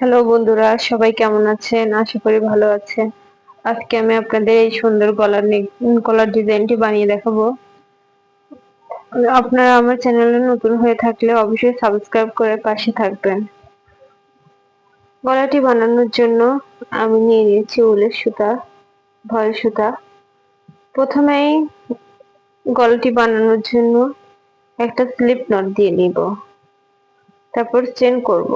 Hello বন্ধুরা, সবাই কেমন আছেন? আশা করি ভালো আছেন। আজকে আমি আপনাদের এই সুন্দর গলার গলার ডিজাইনটি বানিয়ে দেখাবো। আপনারা আমার চ্যানেলে নতুন হয়ে থাকলে অবশ্যই সাবস্ক্রাইব করে পাশে থাকবেন। গলাটি বানানোর জন্য আমি নিয়ে নিয়েছি উলের সুতা ভয়েল সুতা। প্রথমেই গলাটি বানানোর জন্য একটা স্লিপ নট দিয়ে নিব। তারপর চেন করব।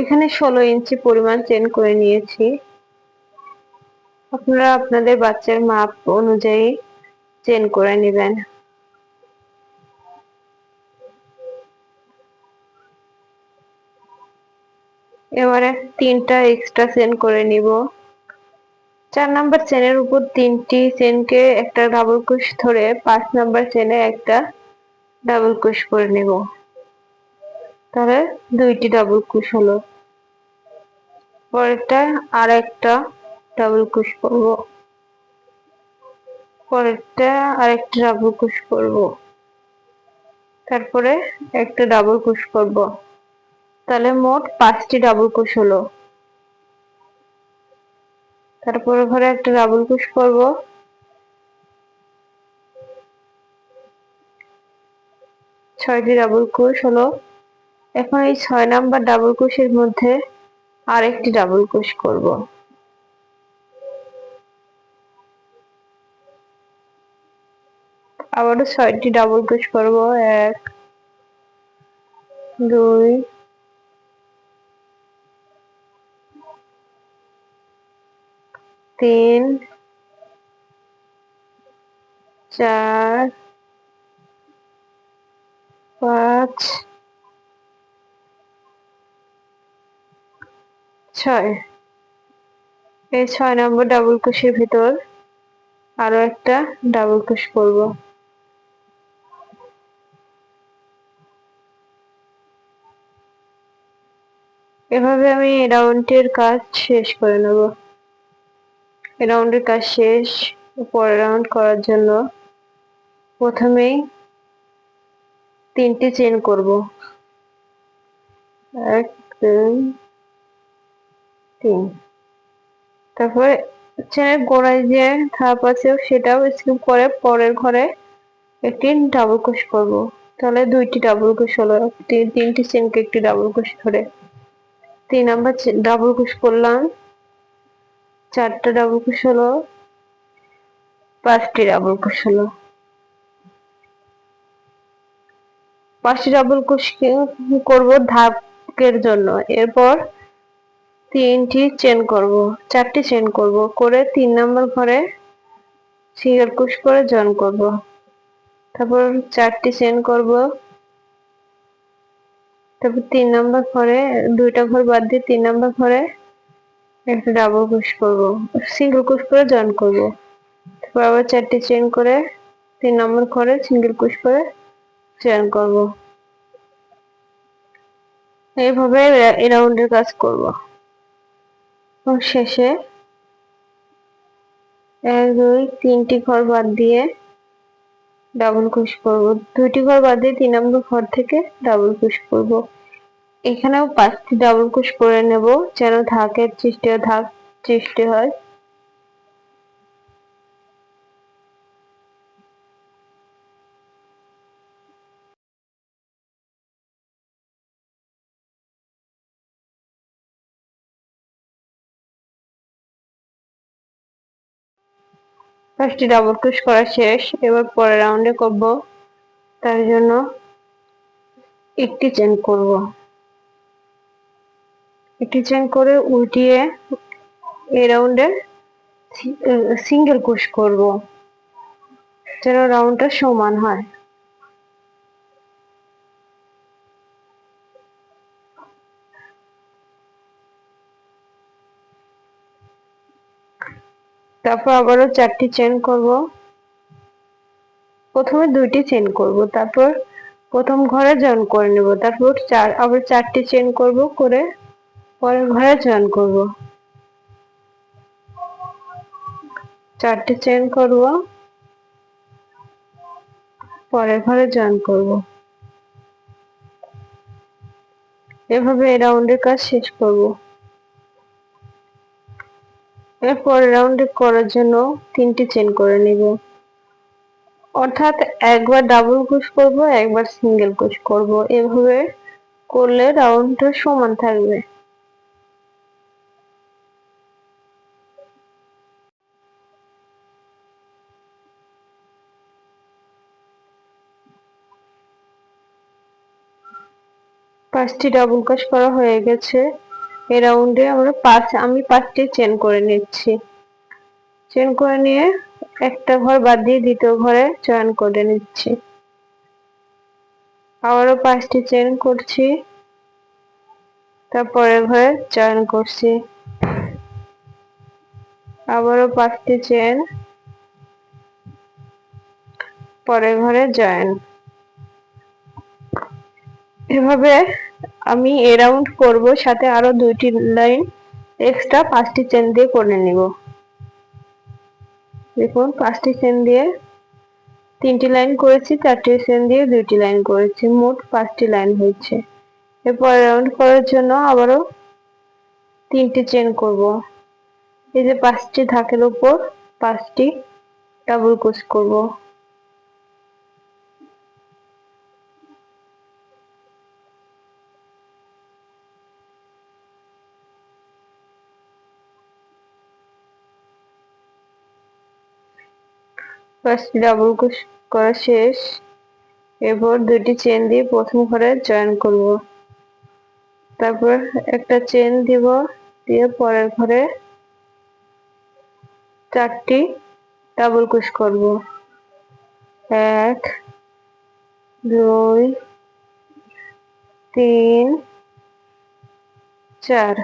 এখানে ষোলো ইঞ্চি পরিমাণ চেন করে নিয়েছি। আপনারা আপনাদের বাচ্চার মাপ অনুযায়ী চেন করে নেবেন। এবারে তিনটা এক্সট্রা চেন করে নিব। চার নাম্বার চেনের উপর তিনটি চেনকে একটা ডাবল কুশ ধরে পাঁচ নাম্বার চেনে একটা ডাবল কুশ করে নেব। তাহলে দুইটি ডাবল কুশ হলো। পরেরটা আর একটা ডাবল কুশ করব। পরেরটা আর একটা ডাবল কুশ করব। তারপরে একটা ডাবল কুশ করব। তাহলে মোট পাঁচটি ডাবল কুশ হলো। তারপরে ঘরে একটা ডাবল কুশ করব। ছয়টি ডাবল কুশ হলো। এখন এই ছয় নাম্বার ডাবল কুশের মধ্যে আরেকটি ডাবল কুশ করব। আবারও ছয়টি ডাবল কুশ করব। এক দুই তিন চার পাঁচ ছয়। এই ছয় নম্বর ডাবল কুশের ভিতর আরও একটা ডাবল কুশ করব এভাবে আমি রাউন্ডের কাজ শেষ করে নেব। রাউন্ডের কাজ শেষ, পরের রাউন্ড করার জন্য প্রথমেই তিনটি চেন করব। এক, দুই তিন তারপরে চেনের গোড়ায় যে ধাপ আছে সেটাও স্কিপ করে পরের ঘরে একটি ডাবল ক্রোশ করব। তাহলে দুইটি ডাবল ক্রোশ হলো তিনটি চেনকে একটি ডাবল ক্রোশ ধরে। তিন নাম্বার ডাবল ক্রোশ করলাম। চারটা ডাবল ক্রোশ হলো, পাঁচটি ডাবল ক্রোশ হলো। পাঁচটি ডাবল ক্রোশ করব ধাপের জন্য। এরপর তিনটি চেন করব, চারটি চেন করব, করে তিন নাম্বার ঘরে সিঙ্গেল কুশ করে জয়েন করব। তারপর চারটি চেন করব। তারপর তিন নাম্বার ঘরে, দুইটা ঘর বাদ দিয়ে তিন নাম্বার ঘরে একটা ডাবল কুশ করব, সিঙ্গেল কুশ করে জয়েন করব। তারপর আবার চারটি চেন করে তিন নম্বর ঘরে সিঙ্গেল কুশ করে জয়েন করব। এইভাবে এই রাউন্ডের কাজ করব। শেষে এক, দুই, তিনটি ঘর বাদ দিয়ে ডাবল কুশ করব। দুইটি ঘর বাদ দিয়ে তিন নম্বর ঘর থেকে ডাবল কুশ করব। এখানেও পাঁচটি ডাবল কুশ করে নেব, যেন ধাকের সৃষ্টি ধাক সৃষ্টি হয়। ফার্স্টে ডাবল ক্রুশ করা শেষ। এবার পরের রাউন্ডে করব। তার জন্য একটি চেন করব। একটি চেন করে উল্টিয়ে এই রাউন্ডে সিঙ্গেল ক্রুশ করব। যেন রাউন্ডটা সমান হয়। তারপর আবারও চারটি চেন করব। প্রথমে দুইটি চেন করব, তারপর প্রথম ঘরে জয়েন করে নেব, তারপর চার, আবার চারটি চেন করব করে পরের ঘরে জয়েন করব। চারটি চেন করব, পরের ঘরে জয়েন করব। এভাবে এই রাউন্ডের কাজ শেষ করব। এরপর রাউন্ডে করার জন্য তিনটি চেন করে নিব। অর্থাৎ একবার ডাবল কুশ করব, একবার সিঙ্গেল কুশ করব। এভাবে করলে রাউন্ডটা সমান থাকবে। পাঁচটি ডাবল ক্রস করা হয়ে গেছে। এই রাউন্ডে আমরা পাঁচ, আমি পাঁচটি চেন করে নিচ্ছি। চেন করে নিয়ে একটা ঘর বাদ দিয়ে দ্বিতীয় ঘরে চয়ন করে নিচ্ছি। আবারও পাঁচটি চেন করছি। তারপরে ঘরে চয়ন করছি। আবারও পাঁচটি চেন পরের ঘরে জয়েন এভাবে আমি এ রাউন্ড করব, সাথে আরও দুইটি লাইন এক্সট্রা পাঁচটি চেন দিয়ে করে নিব। দেখুন, পাঁচটি চেন দিয়ে তিনটি লাইন করেছি, চারটি চেন দিয়ে দুইটি লাইন করেছি, মোট পাঁচটি লাইন হয়েছে। এরপর রাউন্ড করার জন্য আবারও তিনটি চেন করব। এই যে পাঁচটি ধাকের উপর পাঁচটি ডাবল ক্রোশ করব। ফার্স্ট ডাবল ক্রোশ করা শেষ এরপর দুটি চেন দিয়ে প্রথম ঘরে জয়েন করব তারপর একটা চেন দিব দিয়ে পরের ঘরে চারটি ডাবল ক্রোশ করব এক দুই তিন চার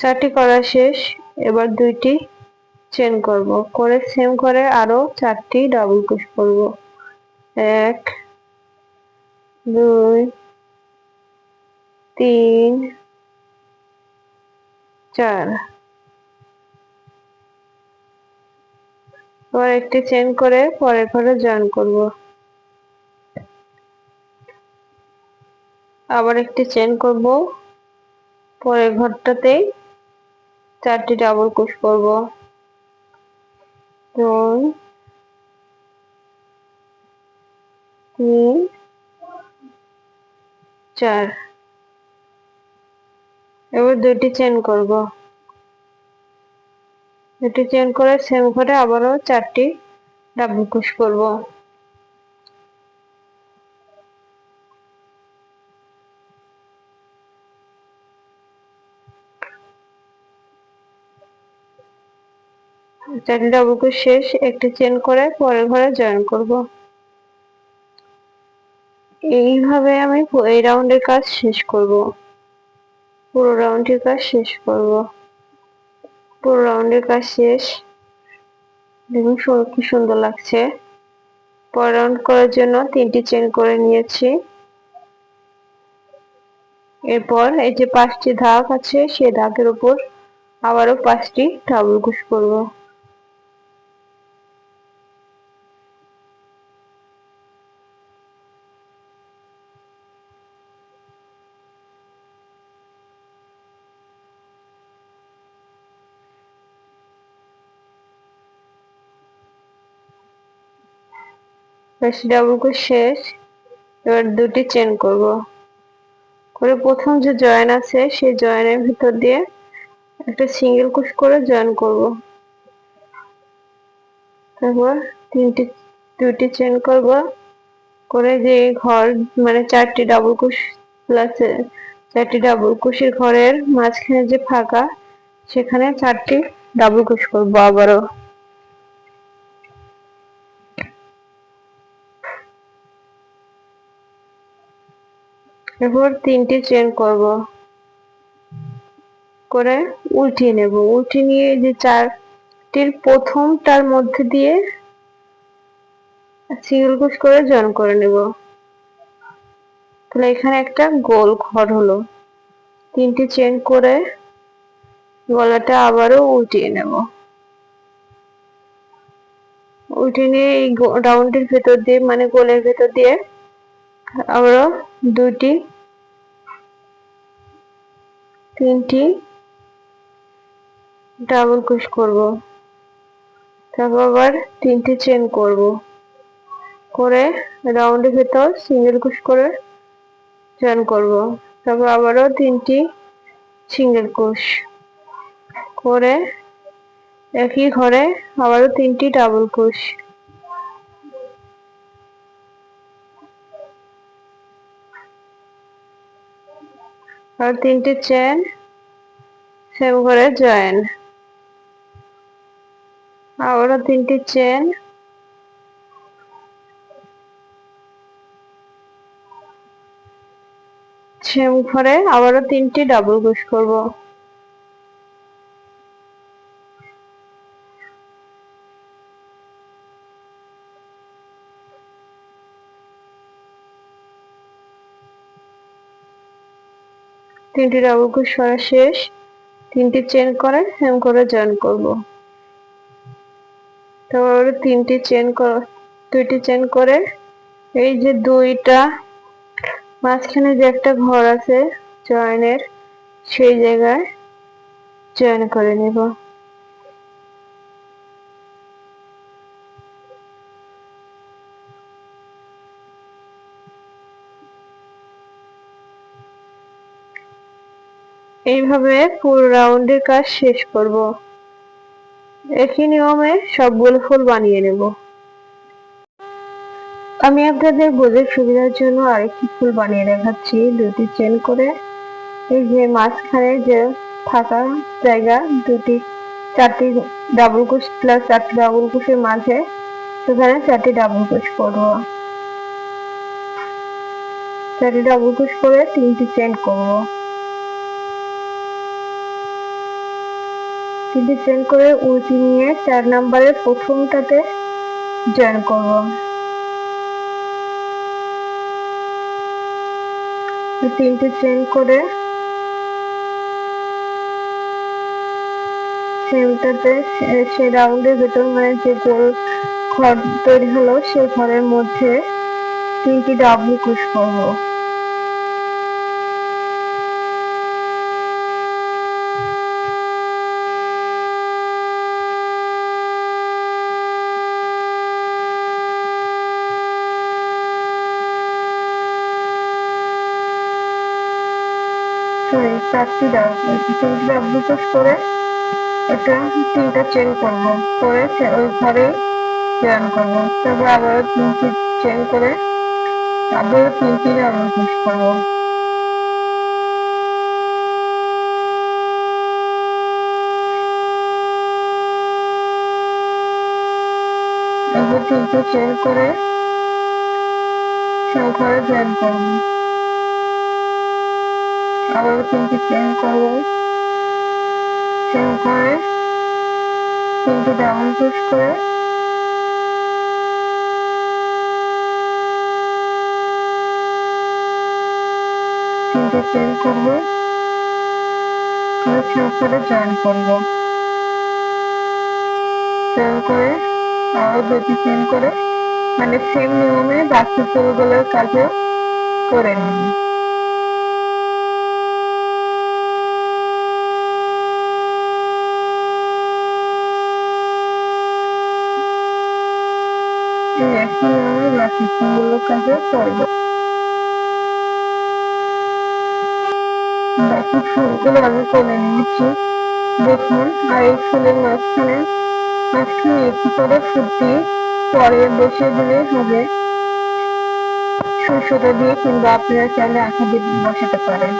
চারটি করা শেষ এবার দুইটি চেন করব। করে সেম করে আরও চারটি ডাবল ক্রোশ করব। এক, দুই, তিন, চার। এবার একটি চেন করে পরের ঘরে জয়েন করব। আবার একটি চেন করব। পরের ঘরটাতেই চারটি ডাবল ক্রোশ করব। দুই, তিন, চার। এবার দুইটি চেন করব। দুটি চেন করে সেম করে আবারও চারটি ডাবল কুশ করব। চারটি ডাবল ক্রোশ শেষ, একটি চেন করে পরের ঘরে জয়েন করব। এইভাবে আমি এই রাউন্ডের কাজ শেষ করব। পুরো রাউন্ডের কাজ শেষ করব। পুরো রাউন্ডের কাজ শেষ। দেখুন কি সুন্দর লাগছে। পর রাউন্ড করার জন্য তিনটি চেন করে নিয়েছি। এরপর এই যে পাঁচটি ধাপ আছে, সেই ধাপের উপর আবারও পাঁচটি ডাবল কুশ করব। ডাবল ক্রোশ শেষ। এবার দুটি চেন করব। করে প্রথম যে জয়েন আছে, সেই জয়েনের ভিতর দিয়ে একটা সিঙ্গেল কুশ করে জয়েন করব। তারপর তিনটি দুটি চেন করব। করে যে ঘর মানে চারটি ডাবল কুশ প্লাস চারটি ডাবল কুশের ঘরের মাঝখানে যে ফাঁকা, সেখানে চারটি ডাবল কুশ করব আবারও। এরপর তিনটি চেন করব। করে উল্টিয়ে নেব। উল্টিয়ে নিয়ে যে চারটির প্রথমটার মধ্যে দিয়ে সিঙ্গেল কুচ করে জয়েন করে নেব। তাহলে এখানে একটা গোল ঘর হলো। তিনটি চেন করে গলাটা আবারও উল্টিয়ে নেব। উঠে নিয়ে এই রাউন্ডের ভেতর দিয়ে মানে গোলের ভেতর দিয়ে আবারও দুটি তিনটি ডাবল ক্রোশ করব। তারপর আবার তিনটি চেন করব। করে রাউন্ডের ভেতর সিঙ্গেল ক্রোশ করে চেন করব। তারপর আবারও তিনটি সিঙ্গেল ক্রোশ করে একই ঘরে আবারও তিনটি ডাবল ক্রোশ আর তিনটে চেন সেম করে জয়েন আবারও তিনটি চেন সেম ঘরে আবারও তিনটি ডাবল ক্রোশ করব। তিনটি ডাবল ক্রোশ করা শেষ, তিনটি চেন করে হেম করে জয়েন করব। তারপর তিনটি চেন কর দুইটি চেন করে, এই যে দুইটা, মাঝখানে যে একটা ঘর আছে, জয়েনের, সেই জায়গায় জয়েন করে নেব। এইভাবে পুরো রাউন্ডের কাজ শেষ করব। একই নিয়মে সবগুলো ফুল বানিয়ে নেব। আমি আপনাদের বোঝার সুবিধার জন্য আরেকটি ফুল বানিয়ে দেখাচ্ছি। দুটি চেন করে এই যে মাঝখানে যে থাকা জায়গা, দুটি, চারটি ডাবল কুশ প্লাস চারটি ডাবল কুশের মাঝে, সেখানে চারটি ডাবল কুশ করব। চারটি ডাবল কুশ করে তিনটি চেন করব। চেন করে উঁচি নিয়ে চার নাম্বারের প্রথমটাতে জয়েন করব। তিনটে চেন করে সেমটাতে সে রাউন্ডের ভেতর মানে যে গোল ঘর তৈরি হলো সেই ঘরের মধ্যে তিনটি ডাবল কুশ করব। সরি চারটি ডাবল ক্রোশ করে এটা তিনটা চেন করব। করে ওই ঘরে জয়েন করব। তারপর আবারও তিনটি চেন করে আবারও তিনটি ডাবল ক্রোশ করব। এবার তিনটে চেন করে ঘরে জয়েন করব। আবার তিনটি চেন করব। চেন করে তিনটি ডাবল পুশ করে তিনটে করে জয়েন করব। চেন করে দুটি করে মানে সেম নিয়মে বাকি ফুলগুলোর কাজও করে নিই এখন আমি বাকি ফুলগুলো কাজে করব বাকি ফুলগুলো আমি করে নিয়েছি দেখুন আর এই ফুলের মাঝখানে মাঝখানে একটু করে ফুটি পরে বসে দিলে হবে সুসুতো দিয়ে কিংবা আপনারা চাইলে আঠা দিয়ে বসাতে পারেন।